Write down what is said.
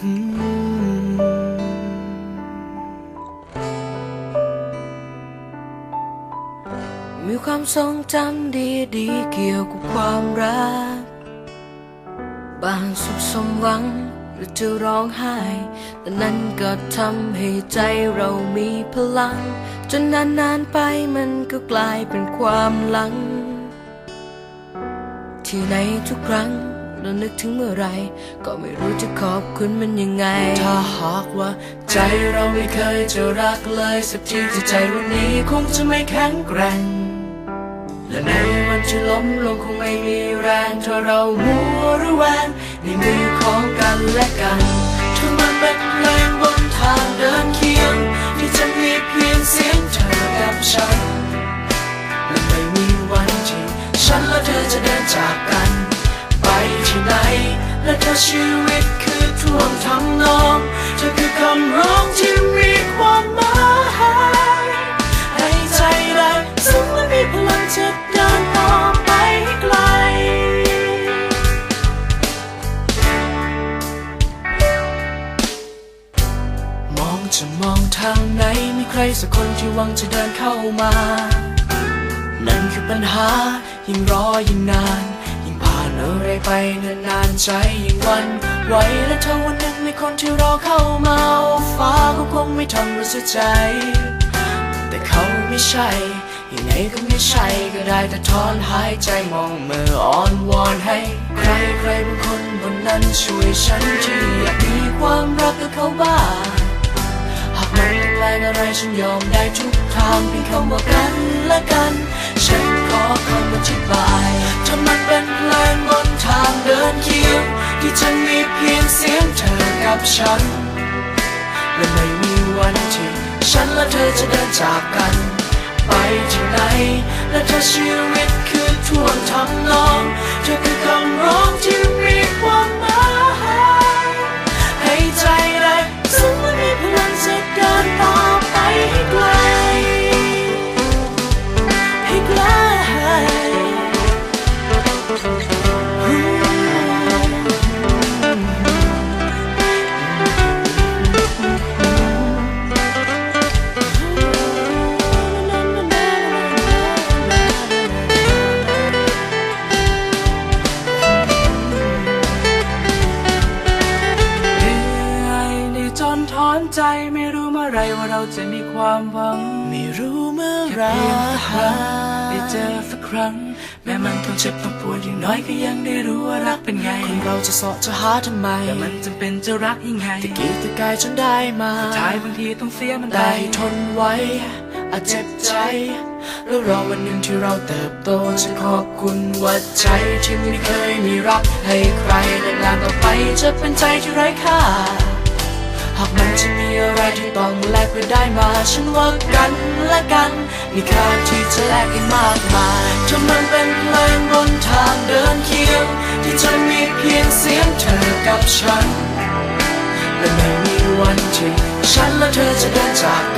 มีความทรงจำดีๆเกี่ยวกับความรัก บางสุขสมหวังหรือจะร้องไห้ แต่นั้นก็ทำให้ใจเรามีพลัง จนนานๆไปมันก็กลายเป็นความหลัง ที่ในทุกครั้ง เรานึกถึงเมื่อไร ก็ไม่รู้จะขอบคุณมันยังไง ถ้าหากว่า ใจเราไม่เคยจะรักเลย สักทีที่ใจวันนี้คงจะไม่แข็งแกร่ง และในวันที่ล้มลงคงไม่มีแรงถ้าเรามัวรือแวงในมือของกันและกันถ้ามันเป็นเพลงบนทางเดินเคียง ที่จะมีเพียงเสียงเธอกับฉันและไม่มีวันที่ฉันและเธอจะเดินจากกัน ที่ไหน และถ้าชีวิตคือท่วงทำนองเธอคือคำร้องที่มีความหมายให้ใจได้ซึ่งและมีพลังจะเดินต่อไปไกลมองจะมองทางไหนมีใครสักคนที่หวังจะเดินเข้ามา นั่นคือปัญหายิ่งรอยิ่งนาน ไรไปนานๆใจยิ่งวันไหวและถ้าวันหนึ่งมีคนที่รอเข้ามาฟ้าก็คงไม่ทำรู้สึกใจ แต่เขาไม่ใช่ยังไงก็ไม่ใช่ก็ได้แต่ถอนหายใจมองเมื่ออ้อนวอนให้ ใครใครบางคนบนนั้นช่วยฉันที่อยากมีความรักกับเขาบ้าง มันเป็นแรงอะไรฉันยอมได้ทุกทางเพียงคำว่ากันและกัน ฉันขอคำอธิบายถ้ามันเป็นเพลงบนทางเดินเคียง ที่จะมีเพียงเสียงเธอกับฉัน และไม่มีวันที่ฉันและเธอจะเดินจากกัน ไปที่ไหน และถ้าชีวิตคือท่วงทำนองเธอคือ ใจไม่รู้เมื่อไรว่าเราจะมีความหวัง ไม่รู้เมื่อไหรเพียงสักครั้งได้เจอสักครั้ง แม้มันต้องเจ็บต้องปวดอย่างน้อยก็ยังได้รู้ว่ารักเป็นไง คนเราจะเสาะจะหาทำไมแต่มันจำเป็นจะรักยังไงตะกี้ตะกายจนได้มาท้ายบางทีต้องเสียมันได้ได้ทนไว้อาจเจ็บใจ แล้วรอวันหนึ่งที่เราเติบโตจะขอบคุณว่าใจที่ไม่เคยมีรับให้ใครและงานต่อไปจะเป็นใจที่ไร้ค่าหากมันจะ มีอะไรที่ต้องแลกเพื่อได้มา ฉันว่ากันและกัน มีค่าที่จะแลกให้มากมายจนมันเป็นเพลงบนทางเดินเคียง ที่จะมีเพียงเสียงเธอกับฉัน และไม่มีวันที่ฉันและเธอจะเดินจาก